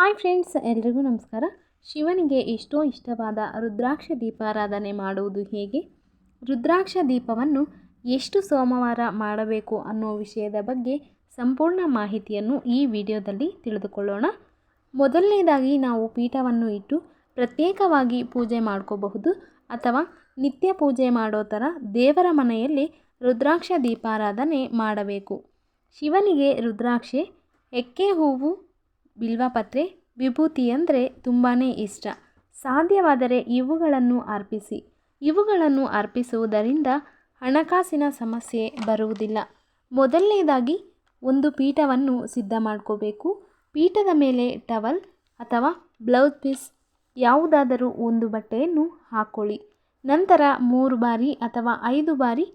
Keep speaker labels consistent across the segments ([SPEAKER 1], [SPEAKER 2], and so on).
[SPEAKER 1] Hi friends, ಎಲ್ರಿಗೂ ನಮಸ್ಕಾರ. ಶಿವನಿಗೆ ಎಷ್ಟೋ ಇಷ್ಟವಾದ ರುದ್ರಾಕ್ಷ ದೀಪಾರಾಧನೆ ಮಾಡುವುದು ಹೇಗೆ? ರುದ್ರಾಕ್ಷ ದೀಪವನ್ನು ಎಷ್ಟು ಸೋಮವಾರ ಮಾಡಬೇಕು ಅನ್ನೋ ವಿಷಯದ ಬಗ್ಗೆ ಸಂಪೂರ್ಣ ಮಾಹಿತಿಯನ್ನು ಈ ವಿಡಿಯೋದಲ್ಲಿ ತಿಳಿದುಕೊಳ್ಳೋಣ. ಮೊದಲನೇದಾಗಿ ನಾವು ಪೀಠವನ್ನು ಇಟ್ಟು ಪ್ರತ್ಯೇಕವಾಗಿ ಪೂಜೆ ಮಾಡ್ಕೋಬಹುದು ಅಥವಾ ನಿತ್ಯ ಪೂಜೆ ಮಾಡೋ ಥರ ದೇವರ ಮನೆಯಲ್ಲಿ ರುದ್ರಾಕ್ಷ ದೀಪಾರಾಧನೆ ಮಾಡಬೇಕು. ಶಿವನಿಗೆ ರುದ್ರಾಕ್ಷೆ, ಎಕ್ಕೆ ಹೂವು ಬಿಲ್ವಪತ್ರೆ, ವಿಭೂತಿ ಅಂದರೆ ತುಂಬಾ ಇಷ್ಟ. ಸಾಧ್ಯವಾದರೆ ಇವುಗಳನ್ನು ಅರ್ಪಿಸಿ. ಇವುಗಳನ್ನು ಅರ್ಪಿಸುವುದರಿಂದ ಹಣಕಾಸಿನ ಸಮಸ್ಯೆ ಬರುವುದಿಲ್ಲ. ಮೊದಲನೇದಾಗಿ ಒಂದು ಪೀಠವನ್ನು ಸಿದ್ಧ ಮಾಡ್ಕೋಬೇಕು. ಪೀಠದ ಮೇಲೆ ಟವಲ್ ಅಥವಾ ಬ್ಲೌಸ್ ಪೀಸ್, ಯಾವುದಾದರೂ ಒಂದು ಬಟ್ಟೆಯನ್ನು ಹಾಕ್ಕೊಳ್ಳಿ ನಂತರ ಮೂರು ಬಾರಿ ಅಥವಾ ಐದು ಬಾರಿ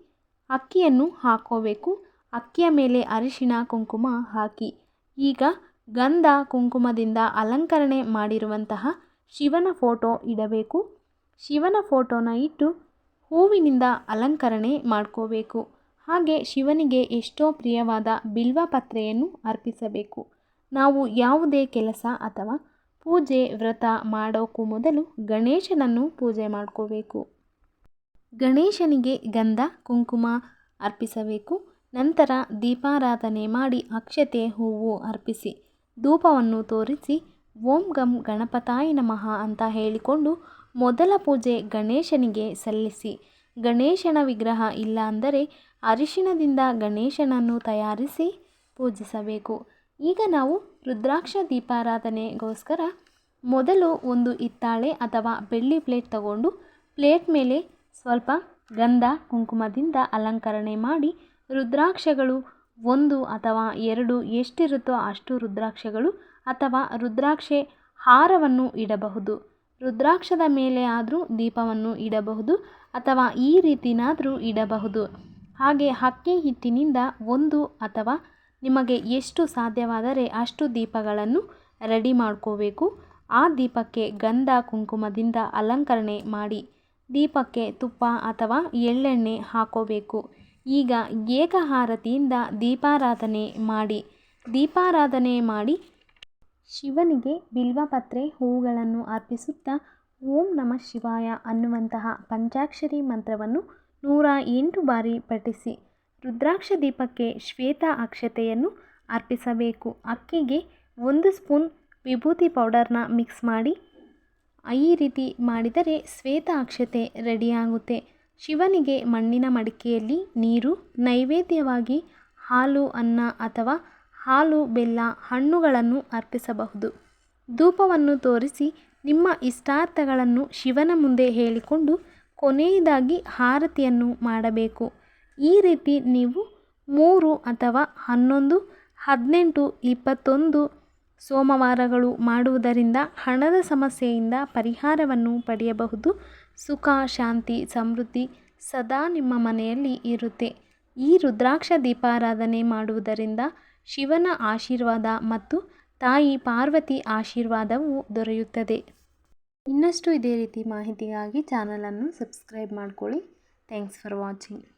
[SPEAKER 1] ಅಕ್ಕಿಯನ್ನು ಹಾಕ್ಕೋಬೇಕು ಅಕ್ಕಿಯ ಮೇಲೆ ಅರಿಶಿಣ, ಕುಂಕುಮ ಹಾಕಿ. ಈಗ ಗಂಧ ಕುಂಕುಮದಿಂದ ಅಲಂಕರಣೆ ಮಾಡಿರುವಂತಹ ಶಿವನ ಫೋಟೋ ಇಡಬೇಕು. ಶಿವನ ಫೋಟೋನ ಇಟ್ಟು ಹೂವಿನಿಂದ ಅಲಂಕರಣೆ ಮಾಡ್ಕೋಬೇಕು. ಹಾಗೆ ಶಿವನಿಗೆ ಎಷ್ಟೋ ಪ್ರಿಯವಾದ ಬಿಲ್ವಪತ್ರೆಯನ್ನು ಅರ್ಪಿಸಬೇಕು. ನಾವು ಯಾವುದೇ ಕೆಲಸ ಅಥವಾ ಪೂಜೆ ವ್ರತ ಮಾಡೋಕ್ಕೂ ಮೊದಲು ಗಣೇಶನನ್ನು ಪೂಜೆ ಮಾಡ್ಕೋಬೇಕು. ಗಣೇಶನಿಗೆ ಗಂಧ, ಕುಂಕುಮ ಅರ್ಪಿಸಬೇಕು. ನಂತರ ದೀಪಾರಾಧನೆ ಮಾಡಿ ಅಕ್ಷತೆ ಹೂವು ಅರ್ಪಿಸಿ. ಧೂಪವನ್ನು ತೋರಿಸಿ, ಓಂ ಗಂ ಗಣಪತಾಯ ನಮಃ ಅಂತ ಹೇಳಿಕೊಂಡು ಮೊದಲ ಪೂಜೆ ಗಣೇಶನಿಗೆ ಸಲ್ಲಿಸಿ. ಗಣೇಶನ ವಿಗ್ರಹ ಇಲ್ಲ ಅಂದರೆ ಅರಿಶಿಣದಿಂದ ಗಣೇಶನನ್ನು ತಯಾರಿಸಿ ಪೂಜಿಸಬೇಕು. ಈಗ ನಾವು ರುದ್ರಾಕ್ಷ ದೀಪಾರಾಧನೆಗೋಸ್ಕರ ಮೊದಲು ಒಂದು ಹಿತ್ತಾಳೆ ಅಥವಾ ಬೆಳ್ಳಿ ಪ್ಲೇಟ್ ತಗೊಂಡು ಪ್ಲೇಟ್ ಮೇಲೆ ಸ್ವಲ್ಪ ಗಂಧ, ಕುಂಕುಮದಿಂದ ಅಲಂಕರಣೆ ಮಾಡಿ ರುದ್ರಾಕ್ಷಗಳು ಒಂದು ಅಥವಾ ಎರಡು ಎಷ್ಟಿರುತ್ತೋ ಅಷ್ಟು ರುದ್ರಾಕ್ಷಗಳು ಅಥವಾ ರುದ್ರಾಕ್ಷೆ ಹಾರವನ್ನು ಇಡಬಹುದು. ರುದ್ರಾಕ್ಷದ ಮೇಲೆ ಆದರೂ ದೀಪವನ್ನು ಇಡಬಹುದು ಅಥವಾ ಈ ರೀತಿನಾದರೂ ಇಡಬಹುದು. ಹಾಗೆ ಹಕ್ಕಿ ಹಿಟ್ಟಿನಿಂದ ಒಂದು ಅಥವಾ ನಿಮಗೆ ಎಷ್ಟು ಸಾಧ್ಯವಾದರೆ ಅಷ್ಟು ದೀಪಗಳನ್ನು ರೆಡಿ ಮಾಡ್ಕೋಬೇಕು. ಆ ದೀಪಕ್ಕೆ ಗಂಧ, ಕುಂಕುಮದಿಂದ ಅಲಂಕರಣೆ ಮಾಡಿ ದೀಪಕ್ಕೆ ತುಪ್ಪ ಅಥವಾ ಎಳ್ಳೆಣ್ಣೆ ಹಾಕೋಬೇಕು. ಈಗ ಏಕಹಾರತಿಯಿಂದ ದೀಪಾರಾಧನೆ ಮಾಡಿ. ದೀಪಾರಾಧನೆ ಮಾಡಿ ಶಿವನಿಗೆ ಬಿಲ್ವಪತ್ರೆ ಹೂವುಗಳನ್ನು ಅರ್ಪಿಸುತ್ತಾ ಓಂ ನಮಃ ಶಿವಾಯ ಅನ್ನುವಂತಹ ಪಂಚಾಕ್ಷರಿ ಮಂತ್ರವನ್ನು ನೂರ ಎಂಟು ಬಾರಿ ಪಠಿಸಿ. ರುದ್ರಾಕ್ಷ ದೀಪಕ್ಕೆ ಶ್ವೇತ ಅಕ್ಷತೆಯನ್ನು ಅರ್ಪಿಸಬೇಕು. ಅಕ್ಕಿಗೆ ಒಂದು ಸ್ಪೂನ್ ವಿಭೂತಿ ಪೌಡರ್ನ ಮಿಕ್ಸ್ ಮಾಡಿ ಈ ರೀತಿ ಮಾಡಿದರೆ ಶ್ವೇತ ಅಕ್ಷತೆ ರೆಡಿಯಾಗುತ್ತೆ. ಶಿವನಿಗೆ ಮಣ್ಣಿನ ಮಡಿಕೆಯಲ್ಲಿ ನೀರು, ನೈವೇದ್ಯವಾಗಿ ಹಾಲು, ಅನ್ನ ಅಥವಾ ಹಾಲು, ಬೆಲ್ಲ, ಹಣ್ಣುಗಳನ್ನು ಅರ್ಪಿಸಬಹುದು. ಧೂಪವನ್ನು ತೋರಿಸಿ ನಿಮ್ಮ ಇಷ್ಟಾರ್ಥಗಳನ್ನು ಶಿವನ ಮುಂದೆ ಹೇಳಿಕೊಂಡು ಕೊನೆಯದಾಗಿ ಆರತಿಯನ್ನು ಮಾಡಬೇಕು. ಈ ರೀತಿ ನೀವು ಮೂರು ಅಥವಾ ಹನ್ನೊಂದು, ಹದಿನೆಂಟು, ಇಪ್ಪತ್ತೊಂದು ಸೋಮವಾರಗಳು ಮಾಡುವುದರಿಂದ ಹಣದ ಸಮಸ್ಯೆಯಿಂದ ಪರಿಹಾರವನ್ನು ಪಡೆಯಬಹುದು. ಸುಖ, ಶಾಂತಿ, ಸಮೃದ್ಧಿ ಸದಾ ನಿಮ್ಮ ಮನೆಯಲ್ಲಿ ಇರುತ್ತೆ. ಈ ರುದ್ರಾಕ್ಷ ದೀಪಾರಾಧನೆ ಮಾಡುವುದರಿಂದ ಶಿವನ ಆಶೀರ್ವಾದ ಮತ್ತು ತಾಯಿ ಪಾರ್ವತಿ ಆಶೀರ್ವಾದವು ದೊರೆಯುತ್ತದೆ. ಇನ್ನಷ್ಟು ಇದೇ ರೀತಿ ಮಾಹಿತಿಗಾಗಿ ಚಾನಲನ್ನು ಸಬ್ಸ್ಕ್ರೈಬ್ ಮಾಡ್ಕೊಳ್ಳಿ. Thanks for watching.